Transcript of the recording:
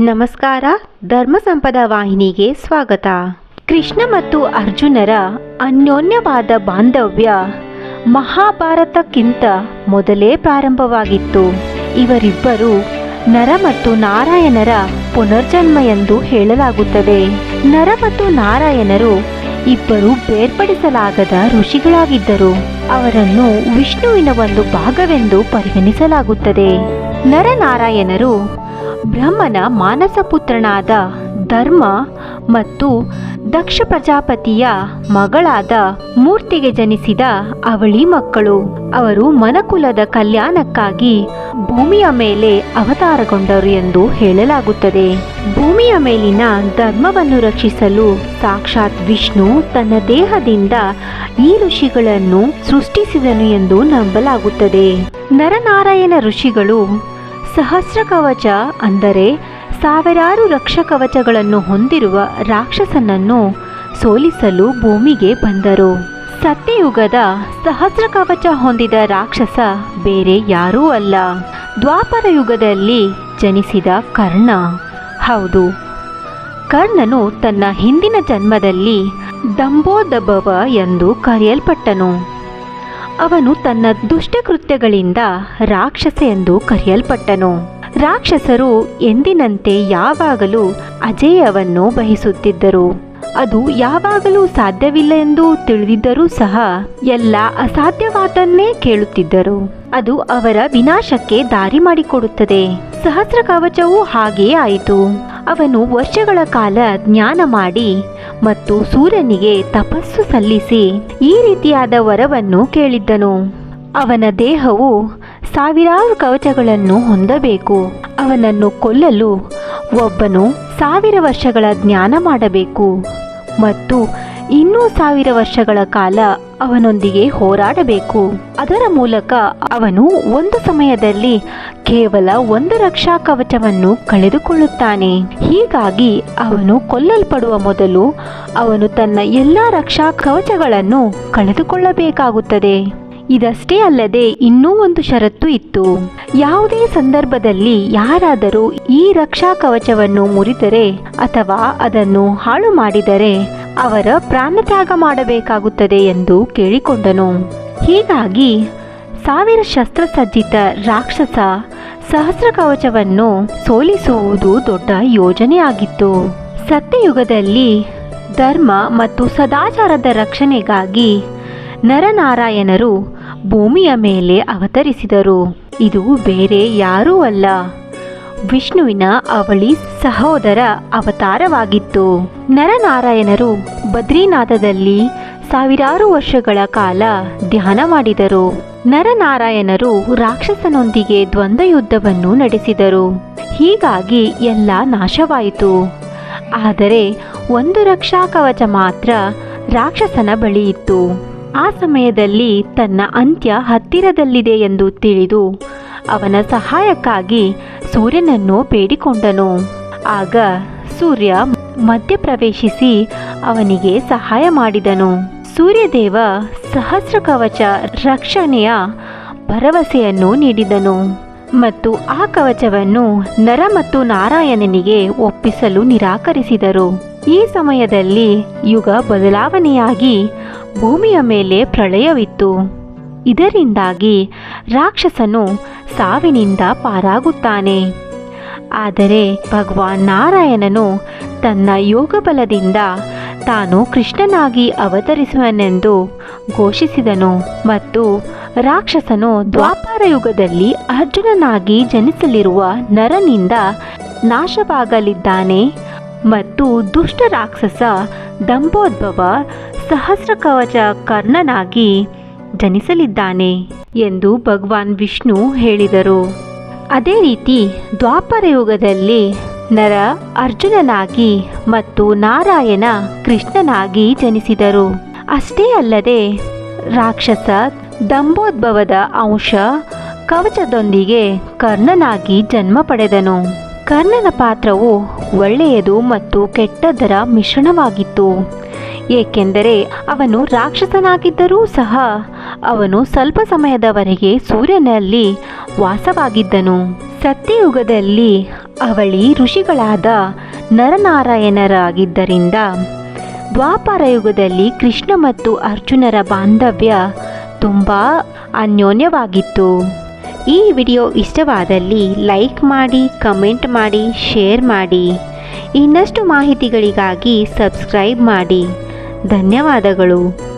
ನಮಸ್ಕಾರ, ಧರ್ಮ ಸಂಪದ ವಾಹಿನಿಗೆ ಸ್ವಾಗತ. ಕೃಷ್ಣ ಮತ್ತು ಅರ್ಜುನರ ಅನ್ಯೋನ್ಯವಾದ ಬಾಂಧವ್ಯ ಮಹಾಭಾರತಕ್ಕಿಂತ ಮೊದಲೇ ಪ್ರಾರಂಭವಾಗಿತ್ತು. ಇವರಿಬ್ಬರು ನರ ಮತ್ತು ನಾರಾಯಣರ ಪುನರ್ಜನ್ಮ ಎಂದು ಹೇಳಲಾಗುತ್ತದೆ. ನರ ಮತ್ತು ನಾರಾಯಣರು ಇಬ್ಬರು ಬೇರ್ಪಡಿಸಲಾಗದ ಋಷಿಗಳಾಗಿದ್ದರು. ಅವರನ್ನು ವಿಷ್ಣುವಿನ ಒಂದು ಭಾಗವೆಂದು ಪರಿಗಣಿಸಲಾಗುತ್ತದೆ. ನರನಾರಾಯಣರು ಬ್ರಹ್ಮನ ಮಾನಸ ಪುತ್ರನಾದ ಧರ್ಮ ಮತ್ತು ದಕ್ಷ ಪ್ರಜಾಪತಿಯ ಮಗಳಾದ ಮೂರ್ತಿಗೆ ಜನಿಸಿದ ಅವಳಿ ಮಕ್ಕಳು. ಅವರು ಮನಕುಲದ ಕಲ್ಯಾಣಕ್ಕಾಗಿ ಭೂಮಿಯ ಮೇಲೆ ಅವತಾರಗೊಂಡರು ಎಂದು ಹೇಳಲಾಗುತ್ತದೆ. ಭೂಮಿಯ ಮೇಲಿನ ಧರ್ಮವನ್ನು ರಕ್ಷಿಸಲು ಸಾಕ್ಷಾತ್ ವಿಷ್ಣು ತನ್ನ ದೇಹದಿಂದ ಈ ಋಷಿಗಳನ್ನು ಸೃಷ್ಟಿಸಿದನು ಎಂದು ನಂಬಲಾಗುತ್ತದೆ. ನರನಾರಾಯಣ ಋಷಿಗಳು ಸಹಸ್ರ ಕವಚ ಅಂದರೆ ಸಾವಿರಾರು ರಕ್ಷ ಕವಚಗಳನ್ನು ಹೊಂದಿರುವ ರಾಕ್ಷಸನನ್ನು ಸೋಲಿಸಲು ಭೂಮಿಗೆ ಬಂದರು. ಸತ್ಯಯುಗದ ಸಹಸ್ರ ಕವಚ ಹೊಂದಿದ ರಾಕ್ಷಸ ಬೇರೆ ಯಾರೂ ಅಲ್ಲ. ದ್ವಾಪರ ಯುಗದಲ್ಲಿ ಜನಿಸಿದ ಕರ್ಣ. ಹೌದು. ಕರ್ಣನು ತನ್ನ ಹಿಂದಿನ ಜನ್ಮದಲ್ಲಿ ದಂಬೋದಭವ ಎಂದು ಕರೆಯಲ್ಪಟ್ಟನು. ಅವನು ತನ್ನ ದುಷ್ಟಕೃತ್ಯಗಳಿಂದ ರಾಕ್ಷಸ ಎಂದು ಕರೆಯಲ್ಪಟ್ಟನು. ರಾಕ್ಷಸರು ಎಂದಿನಂತೆ ಯಾವಾಗಲೂ ಅಜಯವನ್ನು ಬಯಸುತ್ತಿದ್ದರು. ಅದು ಯಾವಾಗಲೂ ಸಾಧ್ಯವಿಲ್ಲ ಎಂದು ತಿಳಿದಿದ್ದರೂ ಸಹ ಎಲ್ಲ ಅಸಾಧ್ಯವಾದನ್ನೇ ಕೇಳುತ್ತಿದ್ದರು. ಅದು ಅವರ ವಿನಾಶಕ್ಕೆ ದಾರಿ ಮಾಡಿಕೊಡುತ್ತದೆ. ಸಹಸ್ರ ಕವಚವೂ ಹಾಗೆಯೇ ಆಯಿತು. ಅವನು ವರ್ಷಗಳ ಕಾಲ ಜ್ಞಾನ ಮಾಡಿ ಮತ್ತು ಸೂರ್ಯನಿಗೆ ತಪಸ್ಸು ಸಲ್ಲಿಸಿ ಈ ರೀತಿಯಾದ ವರವನ್ನು ಕೇಳಿದ್ದನು. ಅವನ ದೇಹವು ಸಾವಿರಾರು ಕವಚಗಳನ್ನು ಹೊಂದಬೇಕು. ಅವನನ್ನು ಕೊಲ್ಲಲು ಒಬ್ಬನು ಸಾವಿರ ವರ್ಷಗಳ ಜ್ಞಾನ ಮಾಡಬೇಕು ಮತ್ತು ಇನ್ನೂ ಸಾವಿರ ವರ್ಷಗಳ ಕಾಲ ಅವನೊಂದಿಗೆ ಹೋರಾಡಬೇಕು. ಅದರ ಮೂಲಕ ಅವನು ಒಂದು ಸಮಯದಲ್ಲಿ ಕೇವಲ ಒಂದು ರಕ್ಷಾ ಕವಚವನ್ನು ಕಳೆದುಕೊಳ್ಳುತ್ತಾನೆ. ಹೀಗಾಗಿ ಅವನು ಕೊಲ್ಲಲ್ಪಡುವ ಮೊದಲು ಅವನು ತನ್ನ ಎಲ್ಲ ರಕ್ಷಾ ಕವಚಗಳನ್ನು ಕಳೆದುಕೊಳ್ಳಬೇಕಾಗುತ್ತದೆ. ಇದಷ್ಟೇ ಅಲ್ಲದೆ ಇನ್ನೂ ಒಂದು ಷರತ್ತು ಇತ್ತು. ಯಾವುದೇ ಸಂದರ್ಭದಲ್ಲಿ ಯಾರಾದರೂ ಈ ರಕ್ಷಾ ಕವಚವನ್ನು ಮುರಿದರೆ ಅಥವಾ ಅದನ್ನು ಹಾಳು ಮಾಡಿದರೆ ಅವರ ಪ್ರಾಣತ್ಯಾಗ ಮಾಡಬೇಕಾಗುತ್ತದೆ ಎಂದು ಕೇಳಿಕೊಂಡನು. ಹೀಗಾಗಿ ಸಾವಿರ ಶಸ್ತ್ರಸಜ್ಜಿತ ರಾಕ್ಷಸ ಸಹಸ್ರ ಕವಚವನ್ನು ಸೋಲಿಸುವುದು ದೊಡ್ಡ ಯೋಜನೆಯಾಗಿತ್ತು. ಸತ್ಯಯುಗದಲ್ಲಿ ಧರ್ಮ ಮತ್ತು ಸದಾಚಾರದ ರಕ್ಷಣೆಗಾಗಿ ನರನಾರಾಯಣರು ಭೂಮಿಯ ಮೇಲೆ ಅವತರಿಸಿದರು. ಇದು ಬೇರೆ ಯಾರೂ ಅಲ್ಲ. ವಿಷ್ಣುವಿನ ಅವಳಿ ಸಹೋದರ ಅವತಾರವಾಗಿತ್ತು. ನರನಾರಾಯಣರು ಬದ್ರಿನಾಥದಲ್ಲಿ ಸಾವಿರಾರು ವರ್ಷಗಳ ಕಾಲ ಧ್ಯಾನ ಮಾಡಿದರು. ನರನಾರಾಯಣರು ರಾಕ್ಷಸನೊಂದಿಗೆ ದ್ವಂದ್ವ ಯುದ್ಧವನ್ನು ನಡೆಸಿದರು. ಹೀಗಾಗಿ ಎಲ್ಲ ನಾಶವಾಯಿತು. ಆದರೆ ಒಂದು ರಕ್ಷಾ ಕವಚ ಮಾತ್ರ ರಾಕ್ಷಸನ ಬಳಿ ಇತ್ತು. ಆ ಸಮಯದಲ್ಲಿ ತನ್ನ ಅಂತ್ಯ ಹತ್ತಿರದಲ್ಲಿದೆ ಎಂದು ತಿಳಿದು ಅವನ ಸಹಾಯಕ್ಕಾಗಿ ಸೂರ್ಯನನ್ನು ಬೇಡಿಕೊಂಡನು. ಆಗ ಸೂರ್ಯ ಮಧ್ಯಪ್ರವೇಶಿಸಿ ಅವನಿಗೆ ಸಹಾಯ ಮಾಡಿದನು. ಸೂರ್ಯದೇವ ಸಹಸ್ರ ಕವಚ ರಕ್ಷಣೆಯ ಭರವಸೆಯನ್ನು ನೀಡಿದನು ಮತ್ತು ಆ ಕವಚವನ್ನು ನರ ಮತ್ತು ನಾರಾಯಣನಿಗೆ ಒಪ್ಪಿಸಲು ನಿರಾಕರಿಸಿದರು. ಈ ಸಮಯದಲ್ಲಿ ಯುಗ ಬದಲಾವಣೆಯಾಗಿ ಭೂಮಿಯ ಮೇಲೆ ಪ್ರಳಯವಿತ್ತು. ಇದರಿಂದಾಗಿ ರಾಕ್ಷಸನು ಸಾವಿನಿಂದ ಪಾರಾಗುತ್ತಾನೆ. ಆದರೆ ಭಗವಾನ್ ನಾರಾಯಣನು ತನ್ನ ಯೋಗಬಲದಿಂದ ತಾನು ಕೃಷ್ಣನಾಗಿ ಅವತರಿಸುವನೆಂದು ಘೋಷಿಸಿದನು ಮತ್ತು ರಾಕ್ಷಸನು ದ್ವಾಪಾರ ಯುಗದಲ್ಲಿ ಅರ್ಜುನನಾಗಿ ಜನಿಸಲಿರುವ ನರನಿಂದ ನಾಶವಾಗಲಿದ್ದಾನೆ ಮತ್ತು ದುಷ್ಟ ರಾಕ್ಷಸ ದಂಭೋದ್ಭವ ಸಹಸ್ರ ಕವಚ ಕರ್ಣನಾಗಿ ಜನಿಸಲಿದ್ದಾನೆ. ಎಂದು ಭಗವಾನ್ ವಿಷ್ಣು ಹೇಳಿದರು. ಅದೇ ರೀತಿ ದ್ವಾಪರ ಯುಗದಲ್ಲಿ ನರ ಅರ್ಜುನನಾಗಿ ಮತ್ತು ನಾರಾಯಣ ಕೃಷ್ಣನಾಗಿ ಜನಿಸಿದರು. ಅಷ್ಟೇ ಅಲ್ಲದೆ ರಾಕ್ಷಸ ದಂಬೋದ್ಭವದ ಅಂಶ ಕವಚದೊಂದಿಗೆ ಕರ್ಣನಾಗಿ ಜನ್ಮ ಪಡೆದನು. ಕರ್ಣನ ಪಾತ್ರವು ಒಳ್ಳೆಯದು ಮತ್ತು ಕೆಟ್ಟದರ ಮಿಶ್ರಣವಾಗಿತ್ತು. ಏಕೆಂದರೆ ಅವನು ರಾಕ್ಷಸನಾಗಿದ್ದರೂ ಸಹ ಅವನು ಸ್ವಲ್ಪ ಸಮಯದವರೆಗೆ ಸೂರ್ಯನಲ್ಲಿ ವಾಸವಾಗಿದ್ದನು. ಸತ್ಯಯುಗದಲ್ಲಿ ಅವಳಿ ಋಷಿಗಳಾದ ನರನಾರಾಯಣರಾಗಿದ್ದರಿಂದ ದ್ವಾಪರ ಯುಗದಲ್ಲಿ ಕೃಷ್ಣ ಮತ್ತು ಅರ್ಜುನರ ಬಾಂಧವ್ಯ ತುಂಬ ಅನ್ಯೋನ್ಯವಾಗಿತ್ತು. ಈ ವಿಡಿಯೋ ಇಷ್ಟವಾದಲ್ಲಿ ಲೈಕ್ ಮಾಡಿ, ಕಮೆಂಟ್ ಮಾಡಿ, ಶೇರ್ ಮಾಡಿ. ಇನ್ನಷ್ಟು ಮಾಹಿತಿಗಳಿಗಾಗಿ ಸಬ್ಸ್ಕ್ರೈಬ್ ಮಾಡಿ. ಧನ್ಯವಾದಗಳು.